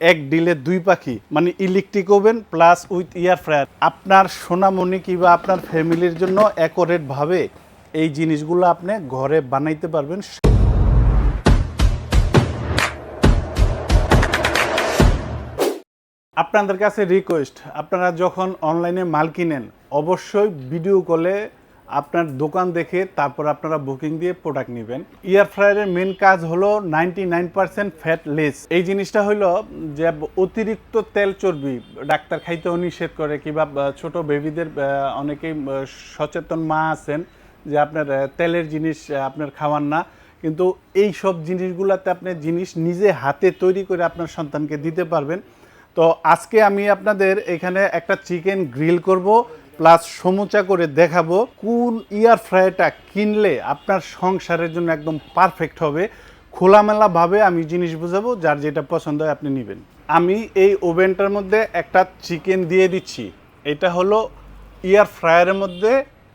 এক ডিলে দুই পাখি মানে electric oven plus with air fryer আপনার সোনামণি কিংবা আপনার ফ্যামিলির জন্য অ্যাকোরেট ভাবে এই জিনিসগুলো আপনি ঘরে বানাইতে পারবেন। আপনাদের কাছে রিকোয়েস্ট আপনারা যখন অনলাইনে মাল কিনেন, অবশ্যই ভিডিও কলে আপনার দোকান দেখে তারপর আপনারা বুকিং দিয়ে প্রোডাক্ট নেবেন। ইয়ার ফ্রায়ারের মেন কাজ হলো ninety nine percent fat less এই জিনিসটা হলো যে অতিরিক্ত তেল চর্বি, ডাক্তার খাইতেও নিষেধ করে কিংবা ছোট বেবিদের অনেকেই সচেতন মা আছেন যে আপনার তেলের জিনিস আপনার খাওয়ান না। কিন্তু এই সব জিনিসগুলোতে আপনি জিনিস নিজে হাতে তৈরি করে আপনার সন্তানকে দিতে পারবেন। তো আজকে আমি আপনাদের এখানে একটা চিকেন গ্রিল করব। প্লাস সমুচা করে দেখাবো কোন ইয়ার ফ্রাইটা কিনলে আপনার সংসারের জন্য একদম পারফেক্ট হবে। খোলামেলাভাবে আমি জিনিস বুঝাবো, যার যেটা পছন্দ হয় আপনি নেবেন। আমি এই ওভেনটার মধ্যে একটা চিকেন দিয়ে দিচ্ছি। এটা হলো ইয়ার ফ্রায়ারের মধ্যে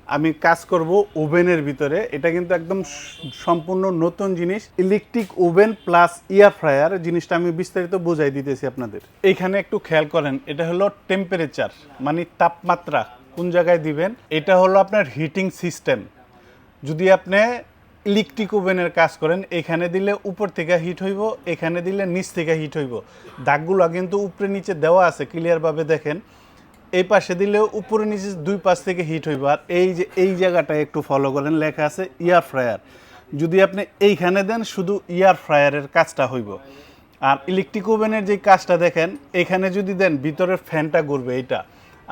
আমি কাজ করব ওভেনের ভিতরে। এটা কিন্তু একদম সম্পূর্ণ নতুন জিনিস। Electric oven plus air fryer জিনিসটা আমি বিস্তারিত বোঝাই দিতেছি আপনাদের। এইখানে একটু খেয়াল করেন, এটা হলো টেম্পারেচার মানে তাপমাত্রা। কোন জায়গায় দিবেন, এটা হলো আপনার হিটিং সিস্টেম। যদি আপনি ইলেকট্রিক ওভেনের কাজ করেন, এখানে দিলে উপর থেকে হিট হইব, এখানে দিলে নিচ থেকে হিট হইব। দাগগুলো কিন্তু উপরে নিচে দেওয়া আছে ক্লিয়ারভাবে দেখেন। এই পাশে দিলে উপরে নিচে দুই পাশ থেকে হিট হইব। আর এই যে, এই জায়গাটা একটু ফলো করেন, লেখা আছে ইয়ার ফ্রায়ার যদি আপনি এইখানে দেন, শুধু ইয়ার ফ্রায়ারের কাজটা হইব। আর ইলেকট্রিক ওভেনের যে কাজটা দেখেন, এখানে যদি দেন, ভিতরের ফ্যানটা ঘুরবে, এইটা।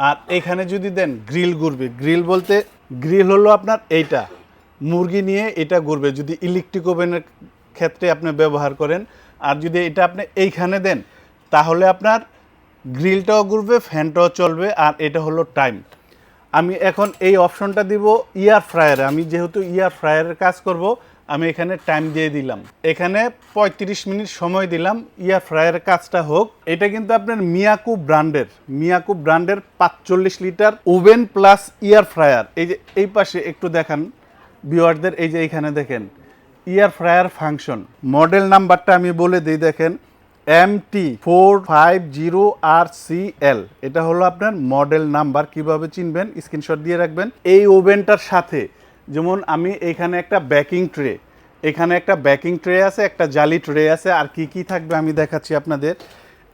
আর এখানে যদি দেন, গ্রিল ঘুরবে। গ্রিল বলতে, গ্রিল হলো আপনার এইটা। মুরগি নিয়ে এটা ঘুরবে। যদি ইলেকট্রিক ওভেনের ক্ষেত্রে আপনি ব্যবহার করেন, আর যদি এটা আপনি এইখানে দেন, তাহলে আপনার গ্রিলটাও ঘুরবে, ফ্যানটাও চলবে, আর এটা হলো টাইম। আমি এখন এই অপশনটা দিব ইয়ার ফ্রায়ারে। আমি যেহেতু ইয়ার ফ্রায়ারের কাজ করব, আমি এখানে টাইম দিয়ে দিলাম। এখানে ৩৫ মিনিট সময় দিলাম, ইয়ার ফ্রায়ারের কাজটা হোক। এটা কিন্তু আপনার মিয়াকু ব্র্যান্ডের মিয়াকু ব্র্যান্ডের পাঁচচল্লিশ litre oven plus air fryer. এই যে, এই পাশে একটু দেখান, ভিউয়ারদের, এই যে এইখানে দেখেন, ইয়ার ফ্রায়ার ফাংশন। মডেল নাম্বারটা আমি বলে দিই, দেখেন। M T four five zero R C L এটা হলো আপনার মডেল নাম্বার কীভাবে চিনবেন? স্ক্রিনশট দিয়ে রাখবেন। এই ওভেনটার সাথে, যেমন আমি এখানে একটা ব্যাকিং ট্রে এখানে একটা ব্যাকিং ট্রে আছে, একটা জালি ট্রে আছে, আর কি কি থাকবে আমি দেখাচ্ছি আপনাদের।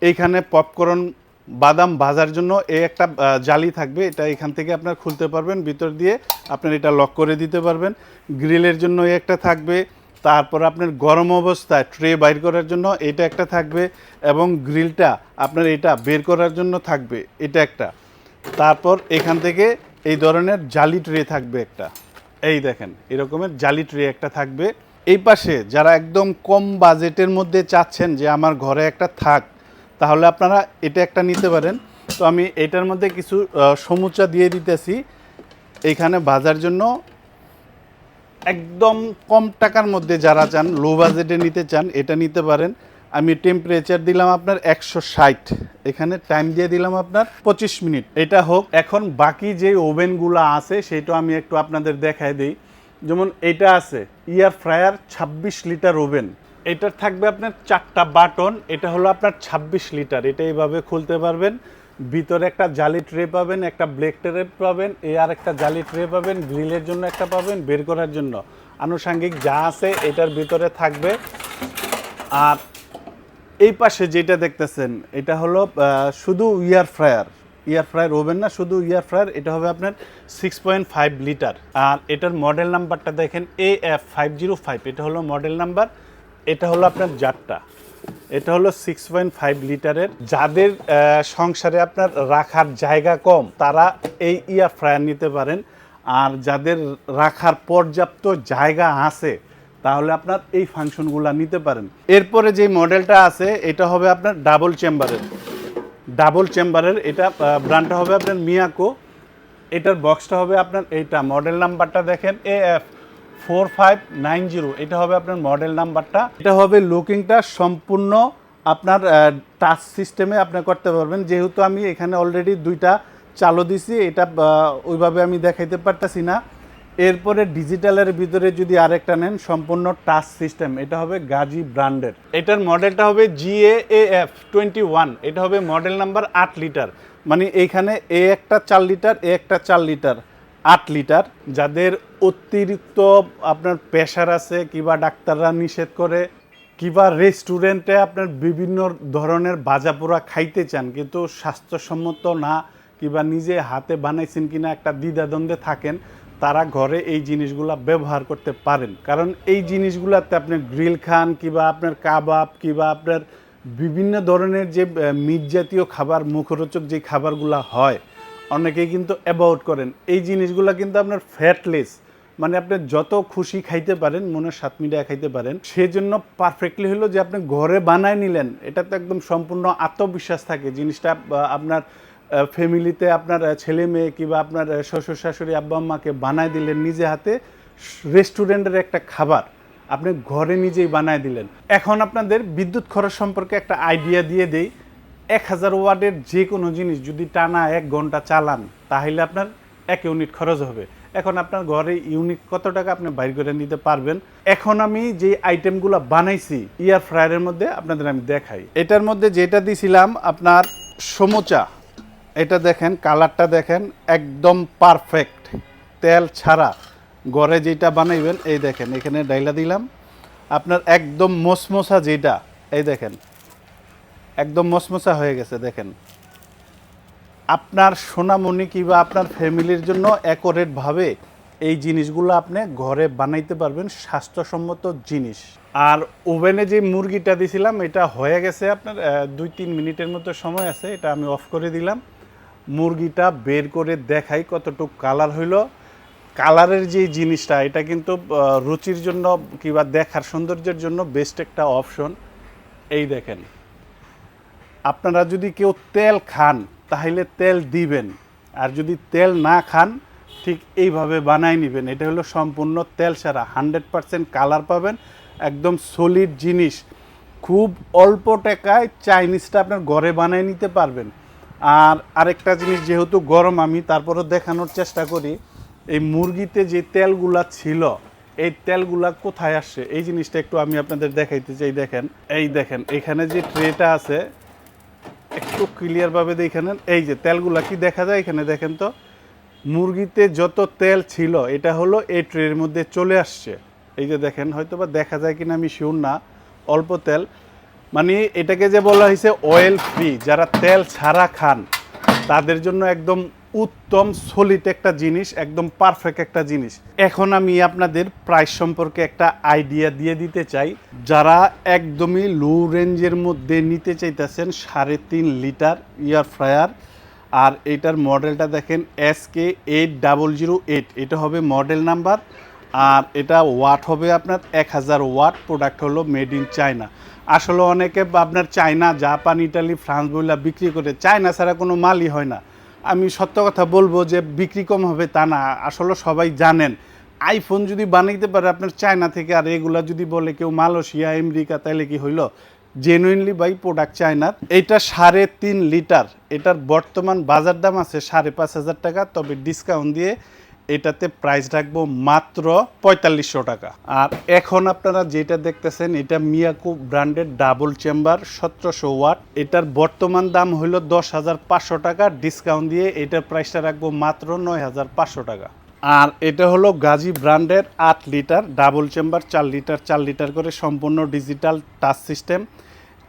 এইখানে পপকর্ন বাদাম ভাজার জন্য এই একটা জালি থাকবে, এটা এখান থেকে আপনার খুলতে পারবেন, ভিতর দিয়ে আপনার এটা লক করে দিতে পারবেন। গ্রিলের জন্য একটা থাকবে। তারপর আপনার গরম অবস্থায় ট্রে বাইর করার জন্য এটা একটা থাকবে এবং গ্রিলটা আপনার এটা বের করার জন্য থাকবে এটা একটা। তারপর এখান থেকে এই ধরনের জালি ট্রে থাকবে একটা। এই দেখেন, এরকমের জালি ট্রে একটা থাকবে। এই পাশে যারা একদম কম বাজেটের মধ্যে চাচ্ছেন যে আমার ঘরে একটা থাক, তাহলে আপনারা এটা একটা নিতে পারেন। তো আমি এটার মধ্যে কিছু সমুচা দিয়ে দিতেছি। এইখানে ভাজার জন্য একদম কম টাকার মধ্যে যারা চান লো বাজেটে নিতে চান, এটা নিতে পারেন। আমি টেম্পারেচার দিলাম আপনার একশো ষাট। এখানে টাইম দিয়ে দিলাম আপনার পঁচিশ মিনিট। এটা হোক, এখন বাকি যে ওভেনগুলো আছে, সেটা আমি একটু আপনাদের দেখাই দিই। যেমন এটা আছে ইয়ার ফ্রায়ার ছাব্বিশ লিটার ওভেন এটার থাকবে আপনার চারটা বাটন, এটা হলো আপনার ছাব্বিশ লিটার এটা এইভাবে খুলতে পারবেন। ভিতরে একটা জালি ট্রে পাবেন, একটা ব্লেক ট্রে পাবেন, এ আর একটা জালি ট্রে পাবেন, গ্রিলের জন্য একটা পাবেন, বের করার জন্য। আনুষাঙ্গিক যা আছে এটার ভিতরে থাকবে। আর এই পাশে যেটা দেখতেছেন, এটা হলো শুধু air fryer. Air fryer oven না, শুধু ইয়ার ফ্রায়ার, এটা হবে আপনার সিক্স পয়েন্ট ফাইভ লিটার আর এটার মডেল নাম্বারটা দেখেন A F five zero five এটা হলো মডেল নাম্বার এটা হলো আপনার জারটা। এটা হলো সিক্স পয়েন্ট ফাইভ লিটারের যাদের সংসারে আপনার রাখার জায়গা কম, তারা এই ইয়ার ফ্রায়ার নিতে পারেন। আর যাদের রাখার পর্যাপ্ত জায়গা আছে, তাহলে আপনার এই ফাংশনগুলো নিতে পারেন। এরপরে যে মডেলটা আছে, এটা হবে আপনার ডাবল চেম্বারের ডাবল চেম্বারের এটা ব্র্যান্ডটা হবে আপনার মিয়াকো এটার বক্সটা হবে আপনার এইটা। মডেল নাম্বারটা দেখেন A F four five nine zero এটা হবে আপনার মডেল নাম্বারটা এটা হবে লুকিংটা সম্পূর্ণ আপনার টাচ সিস্টেমে আপনি করতে পারবেন। যেহেতু আমি এখানে অলরেডি দুইটা চালু দিছি, এটা ওইভাবে আমি দেখাইতে পারতাছি না। এরপরে ডিজিটালের ভিতরে যদি আরেকটা নেন, সম্পূর্ণ টাচ সিস্টেম এটা হবে গাজি ব্র্যান্ডের এটার মডেলটা হবে জিএ এফ টোয়েন্টি ওয়ান এটা হবে মডেল নাম্বার আট লিটার মানে এইখানে এ একটা চার লিটার এ একটা চার লিটার আট লিটার, যাদের অতিরিক্ত আপনার প্রেশার আছে কিংবা ডাক্তাররা নিষেধ করে, কিংবা রেস্টুরেন্টে আপনার বিভিন্ন ধরনের ভাজাপোড়া খাইতে চান, কিন্তু স্বাস্থ্যসম্মত না, কিংবা নিজে হাতে বানাইছেন কিনা একটা দ্বিধাদ্বন্দ্বে থাকেন, তারা ঘরে এই জিনিসগুলা ব্যবহার করতে পারেন। কারণ এই জিনিসগুলাতে আপনি গ্রিল খান, কিংবা আপনার কাবাব, কিংবা আপনার বিভিন্ন ধরনের যে মিট জাতীয় খাবার, মুখরোচক যে খাবারগুলা হয় অনেকেই কিন্তু অ্যাবাউট করেন। এই জিনিসগুলো কিন্তু আপনার ফ্যাটলেস মানে আপনি যত খুশি খাইতে পারেন মনের সাত মিডিয়া খাইতে পারেন, সেজন্য পারফেক্টলি হলো যে আপনি ঘরে বানায় নিলেন। এটা তো একদম সম্পূর্ণ আত্মবিশ্বাস থাকে। জিনিসটা আপনার ফ্যামিলিতে আপনার ছেলে মেয়ে কিংবা আপনার শ্বশুর শাশুড়ি আব্বা আম্মাকে বানায় দিলেন নিজে হাতে রেস্টুরেন্টের একটা খাবার আপনি ঘরে নিজেই বানায় দিলেন। এখন আপনাদের বিদ্যুৎ খরচ সম্পর্কে একটা আইডিয়া দিয়ে দেই। এক হাজার ওয়াটের যে কোনো জিনিস যদি টানা এক ঘণ্টা চালান, তাহলে আপনার এক ইউনিট খরচ হবে। এখন আপনার ঘরে ইউনিট কত টাকা আপনি বাইর করে নিতে পারবেন? এখন আমি যে আইটেমগুলো বানাইছি, ইয়ার ফ্রায়ারের মধ্যে আপনাদের আমি দেখাই। এটার মধ্যে যেটা দিছিলাম, আপনার সমোচা। এটা দেখেন, কালারটা দেখেন, একদম পারফেক্ট। তেল ছাড়া। ঘরে যেটা বানাইবেন, এই দেখেন, এখানে ডাইলা দিলাম। আপনার একদম মসমসা যেটা, এই দেখেন একদম মসমসা হয়ে গেছে, দেখেন। আপনার সোনামণি কিংবা আপনার ফ্যামিলির জন্য অ্যাকোরেটভাবে এই জিনিসগুলো আপনি ঘরে বানাইতে পারবেন, স্বাস্থ্যসম্মত জিনিস। আর ওভেনে যে মুরগিটা দিছিলাম, এটা হয়ে গেছে আপনার দুই তিন মিনিটের মতো সময় আছে, এটা আমি অফ করে দিলাম। মুরগিটা বের করে দেখাই কতটুকু কালার হইল। কালারের যে জিনিসটা, এটা কিন্তু রুচির জন্য কিংবা দেখার সৌন্দর্যের জন্য বেস্ট একটা অপশন এই দেখেন। আপনারা যদি কেউ তেল খান, তাহলে তেল দিবেন। আর যদি তেল না খান, ঠিক এইভাবে বানাই নেবেন। এটা হলো সম্পূর্ণ তেল সারা। হান্ড্রেড পারসেন্ট কালার পাবেন, একদম সলিড জিনিস। খুব অল্প টাকায় চাইনিজটা আপনার ঘরে বানিয়ে নিতে পারবেন। আর আরেকটা জিনিস, যেহেতু গরম, আমি তারপরও দেখানোর চেষ্টা করি। এই মুরগিতে যে তেলগুলা ছিল, এই তেলগুলা কোথায় আসছে? এই জিনিসটা একটু আমি আপনাদের দেখাইতে চাই। দেখেন, এই দেখেন, এখানে যে ট্রেটা আছে একটু ক্লিয়ারভাবে দেখে এই যে তেলগুলা কি দেখা যায় এখানে দেখেন তো? মুরগিতে যত তেল ছিল, এটা হলো এই ট্রের মধ্যে চলে আসছে। এই যে দেখেন হয়তো বা দেখা যায় কিনা আমি শিউর না, অল্প তেল। মানে এটাকে যে বলা হয়েছে অয়েল ফ্রি যারা তেল ছাড়া খান, তাদের জন্য একদম উত্তম সলিড একটা জিনিস, একদম পারফেক্ট একটা জিনিস। এখন আমি আপনাদের প্রাইস সম্পর্কে একটা আইডিয়া দিয়ে দিতে চাই। যারা একদমই লো রেঞ্জের মধ্যে নিতে চাইতেছেন, সাড়ে তিন লিটার ইয়ার ফ্রায়ার আর এটার মডেলটা দেখেন S K eight double zero eight এটা হবে মডেল নাম্বার আর এটা ওয়াট হবে আপনার এক হাজার ওয়াট প্রোডাক্ট হলো মেড ইন চায়না আসলে অনেকে আপনার চায়না জাপান ইটালি ফ্রান্স বইলা বিক্রি করে চায়না ছাড়া কোনো মালই হয় না। আমি সত্য কথা বলব যে বিক্রি কম হবে তা না, আসলে সবাই জানেন। আইফোন যদি বানাইতে পারে আপনার চায়না থেকে, আর এগুলা যদি বলে কেউ মালয়েশিয়া, আমেরিকা তাহলে কি হইল? জেনুইনলি বাই প্রোডাক্ট চায়নার। এটা সাড়ে তিন লিটার। এটার বর্তমান বাজার দাম আছে সাড়ে পাঁচ হাজার টাকা, তবে ডিসকাউন্ট দিয়ে এটাতে প্রাইস রাখব মাত্র পঁয়তাল্লিশশো টাকা। আর এখন আপনারা যেটা দেখতেছেন, এটা মিয়াকু ব্র্যান্ডের ডাবল চেম্বার সতেরোশো ওয়াট। এটার বর্তমান দাম হলো দশ হাজার পাঁচশো টাকা। ডিসকাউন্ট দিয়ে এটার প্রাইসটা রাখব মাত্র নয় হাজার পাঁচশো টাকা। আর এটা হলো গাজী ব্র্যান্ডের আট লিটার ডাবল চেম্বার চার লিটার চার লিটার করে সম্পূর্ণ ডিজিটাল টাচ সিস্টেম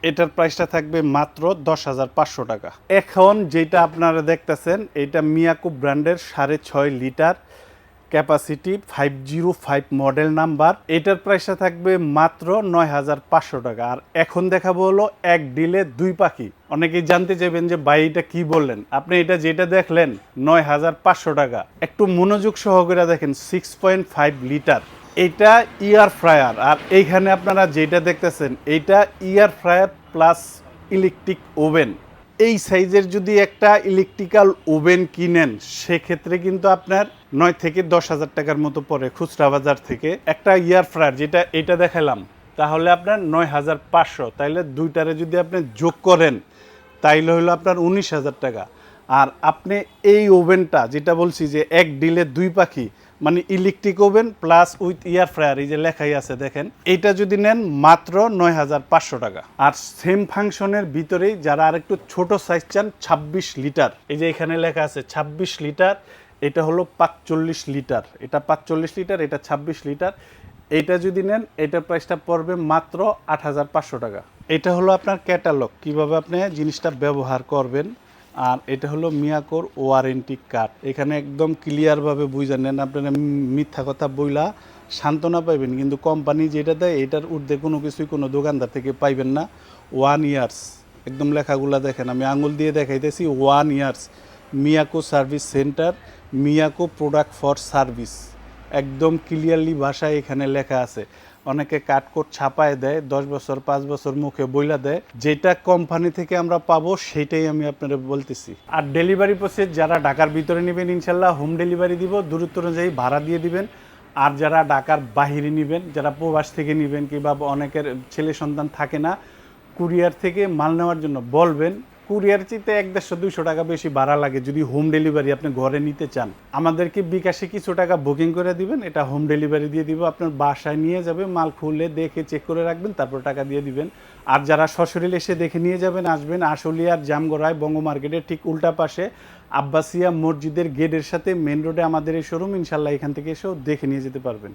এটার প্রাইসটা থাকবে মাত্র দশ হাজার পাঁচশো টাকা। এখন যেটা আপনারা দেখতেছেন, এটা মিয়াকু ব্র্যান্ডের সাড়ে ছয় litre capacity five zero five model number এটার প্রাইসটা থাকবে মাত্র নয় হাজার পাঁচশো টাকা। আর এখন দেখাবো হলো এক ডিলে দুই পাখি। অনেকেই জানতে চাইবেন যে ভাই, এটা কি বললেন? আপনি এটা যেটা দেখলেন, নয় হাজার পাঁচশো টাকা। একটু মনোযোগ সহকারে দেখেন সিক্স পয়েন্ট ফাইভ লিটার। এটা ইয়ার ফ্রায়ার আর এইখানে আপনারা যেটা দেখতেছেন এইটা air fryer plus electric oven এই সাইজের যদি একটা ইলেকট্রিক্যাল ওভেন কিনেন, সেক্ষেত্রে কিন্তু আপনার নয় থেকে দশ হাজার টাকার মতো পড়ে খুচরা বাজার থেকে। একটা ইয়ার ফ্রায়ার যেটা, এটা দেখালাম, তাহলে আপনার নয় হাজার পাঁচশো। তাইলে দুইটারে যদি আপনি যোগ করেন, তাইলে হলো আপনার উনিশ হাজার টাকা। আর আপনি এই ওভেনটা যেটা বলছি যে এক ডিলে দুই পাখি মানে electric oven plus with air fryer এই যে লেখাই আছে, দেখেন। এটা যদি নেন মাত্র নয় হাজার পাঁচশো টাকা। আর সেম ফাংশনের ভিতরেই যারা আরেকটু ছোট সাইজ চান, ছাব্বিশ লিটার। এই যে এখানে লেখা আছে ছাব্বিশ লিটার, এটা হলো পাঁচচল্লিশ লিটার। এটা পাঁচচল্লিশ লিটার, এটা ছাব্বিশ লিটার। এটা যদি নেন এটার প্রাইসটা পড়বে মাত্র আট হাজার পাঁচশো টাকা। এটা হলো আপনার ক্যাটালগ কীভাবে আপনি জিনিসটা ব্যবহার করবেন? আর এটা হলো মিয়াকোর ওয়ারেন্টি কার্ড এখানে একদম ক্লিয়ারভাবে বুঝে নেন আপনারা মিথ্যা কথা বইলা সান্ত্বনা পাইবেন, কিন্তু কোম্পানি যেটা দেয়, এটার ঊর্ধ্বে কোনো কিছুই কোনো দোকানদার থেকে পাইবেন না। ওয়ান ইয়ার্স একদম লেখাগুলা দেখেন, আমি আঙুল দিয়ে দেখাইতেছি one years Miyako service centre Miyako product for service একদম ক্লিয়ারলি ভাষায় এখানে লেখা আছে। অনেকে কাটকোট ছাপায় দেয়, দশ বছর, পাঁচ বছর মুখে বইলা দেয়। যেটা কোম্পানি থেকে আমরা পাবো, সেটাই আমি আপনারা বলতেছি। আর ডেলিভারি প্রসেস যারা ঢাকার ভিতরে নেবেন, ইনশাল্লাহ হোম ডেলিভারি দিব, দূরত্ব অনুযায়ী ভাড়া দিয়ে দিবেন। আর যারা ঢাকার বাহিরে নেবেন, যারা প্রবাস থেকে নেবেন কিংবা অনেকের ছেলে সন্তান থাকে না কুরিয়ার থেকে মাল নেওয়ার জন্য বলবেন কুরিয়ার চিতে এক দেড়শো, দুইশো টাকা বেশি ভাড়া লাগে যদি হোম ডেলিভারি আপনি ঘরে নিতে চান। আমাদেরকে বিকাশে কিছু টাকা বুকিং করে দিবেন, এটা হোম ডেলিভারি দিয়ে দিব। আপনার বাসায় নিয়ে যাবে, মাল খুলে দেখে চেক করে রাখবেন, তারপর টাকা দিয়ে দিবেন। আর যারা সশরীর এসে দেখে নিয়ে যাবেন, আসবেন আশুলিয়ার জামগড়ায় বঙ্গ মার্কেটের ঠিক উল্টা পাশে আব্বাসিয়া মসজিদের গেটের সাথে মেন রোডে আমাদের এই শোরুম ইনশাল্লাহ এখান থেকে এসেও দেখে নিয়ে যেতে পারবেন।